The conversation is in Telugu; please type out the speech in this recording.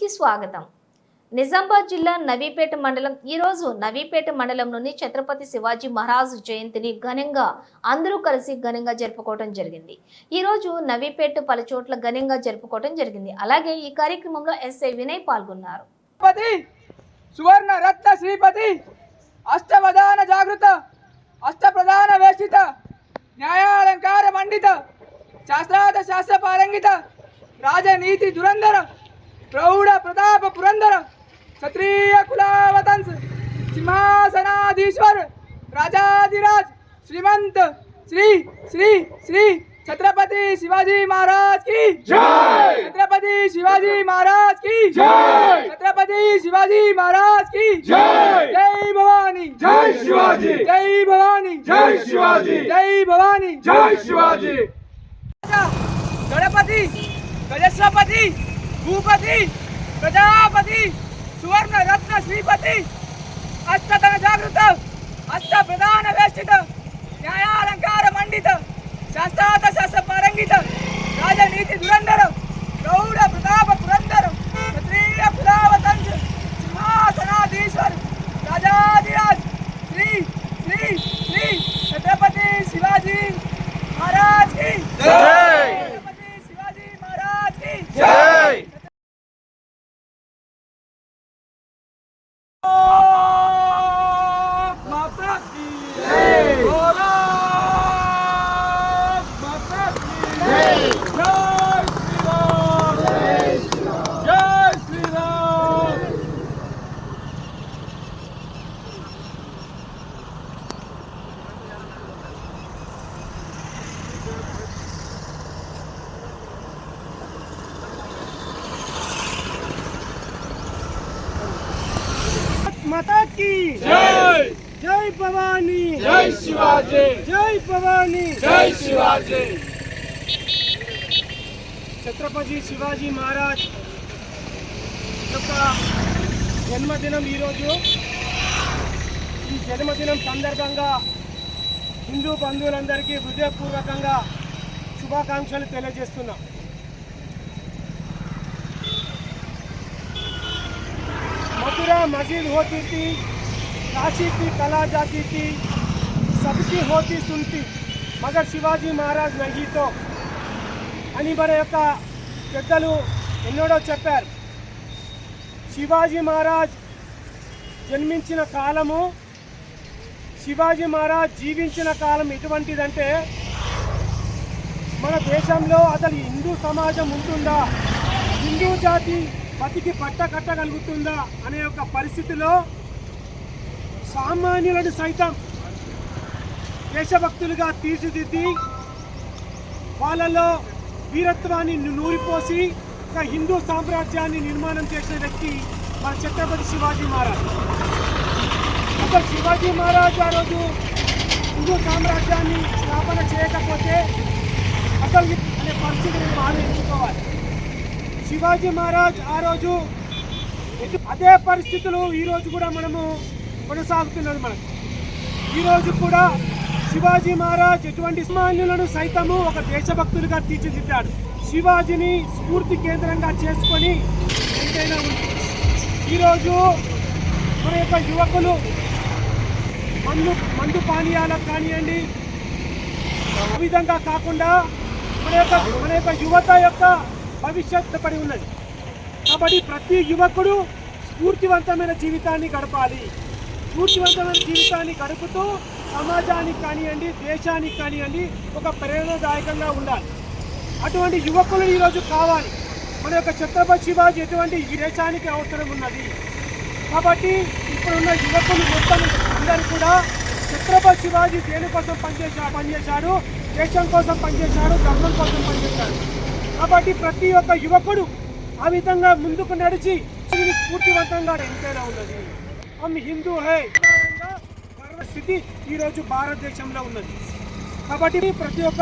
కి స్వాగతం. నిజామాబాద్ జిల్లా నవీపేట మండలం ఈరోజు నవీపేట మండలంలోని ఛత్రపతి శివాజీ మహారాజు జయంతిని ఘనంగా అందరూ కలిసి ఘనంగా జరుపుకోవడం జరిగింది. ఈరోజు నవీపేట పలు చోట్ల ఘనంగా జరుపుకోవడం జరిగింది. అలాగే ఈ కార్యక్రమంలో ఎస్ఐ వినయ్ పాల్గొన్నారు. సువర్ణ రత్న శ్రీపతి అష్టవదాన జాగృత అష్టప్రధాన వేష్టిత న్యాయాలంకార మండిత శాస్త్ర పారంగిత రాజనీతి దురంధర प्रौढ प्रताप पुरंदर क्षत्रिय कुलावतांस सिंहासनाधीश्वर राजाधिराज श्रीमंत श्री श्री श्री छत्रपती शिवाजी महाराज की जय! छत्रपती शिवाजी महाराज की जय! छत्रपती शिवाजी महाराज की जय! जय भवानी! जय शिवाजी! जय भवानी! जय शिवाजी! जय भवानी! जय शिवाजी! गणपती गणेशपती భూపతి ప్రజాపతి సువర్ణ రత్న శ్రీపతి అష్టతన జాగృత అష్ట ప్రధాన వేష్టిత న్యాయాలంకార మండిత శాస్త్రాత శాస్త్ర పరంగిత రాజనీతి దురంధరం माता की जय जय भवानी जय शिवाजी जय भवानी जय शिवाजी ఛత్రపతి శివాజీ మహారాజ్ యొక్క జన్మదినం ఈరోజు ఈ జన్మదినం సందర్భంగా హిందూ బంధువులందరికీ హృదయపూర్వకంగా శుభాకాంక్షలు తెలియజేస్తున్నాం मथुरा मस्जिद होती थी काशी की कला जाती थी सबकी होती सुनती मगर शिवाजी महाराज नहीं तो అని మన యొక్క పెద్దలు ఎన్నడో చెప్పారు శివాజీ మహారాజ్ జన్మించిన కాలము శివాజీ మహారాజ్ జీవించిన కాలం ఎటువంటిదంటే మన దేశంలో అసలు హిందూ సమాజం ఉంటుందా హిందూ జాతి బతికి పట్ట కట్టగలుగుతుందా అనే ఒక పరిస్థితిలో సామాన్యులను సైతం దేశభక్తులుగా తీర్చిదిద్ది వాళ్ళలో వీరత్వాన్ని నూరిపోసి ఒక హిందూ సామ్రాజ్యాన్ని నిర్మాణం చేసిన వ్యక్తి మన ఛత్రపతి శివాజీ మహారాజ్. అసలు శివాజీ మహారాజ్ ఆ రోజు హిందూ సామ్రాజ్యాన్ని స్థాపన చేయకపోతే అసలు అనే పరిస్థితిని మనం ఆలోచించుకోవాలి శివాజీ మహారాజ్ ఆ రోజు ఎటు- అదే పరిస్థితులు ఈరోజు కూడా మనము కొనసాగుతున్నది మనకు. ఈరోజు కూడా శివాజీ మహారాజ్ ఎటువంటి ఇస్మాన్యులను సైతము ఒక దేశభక్తులుగా తీర్చిదిద్దాడు. శివాజీని స్ఫూర్తి కేంద్రంగా చేసుకొని ఎంతైనా ఉంది. ఈరోజు మన యొక్క యువకులు మందు మందు పానీయాలకు కానివ్వండి ఆ విధంగా కాకుండా మన యొక్క మన యొక్క యువత యొక్క భవిష్యత్తు పడి ఉన్నది. కాబట్టి ప్రతి యువకుడు స్ఫూర్తివంతమైన జీవితాన్ని గడపాలి. స్ఫూర్తివంతమైన జీవితాన్ని గడుపుతూ సమాజానికి కానివ్వండి దేశానికి కానివ్వండి ఒక ప్రేరణదాయకంగా ఉండాలి. అటువంటి యువకులు ఈరోజు కావాలి. మన యొక్క ఛత్రపతి శివాజీ ఎటువంటి ఈ దేశానికి అవసరం ఉన్నది? కాబట్టి ఇప్పుడున్న యువకులు మొత్తం అందరూ కూడా ఛత్రపతి శివాజీ దేని కోసం పనిచేసా పనిచేశారు దేశం కోసం పనిచేశారు ధర్మం కోసం పనిచేశారు కాబట్టి ప్రతి ఒక్క యువకుడు ఆ విధంగా ముందుకు నడిచి ఇది స్ఫూర్తివంతంగా ఎంతైనా ఉన్నది. హమ్ హిందూ హై. స్థితి ఈరోజు భారతదేశంలో ఉన్నది. కాబట్టి ప్రతి ఒక్క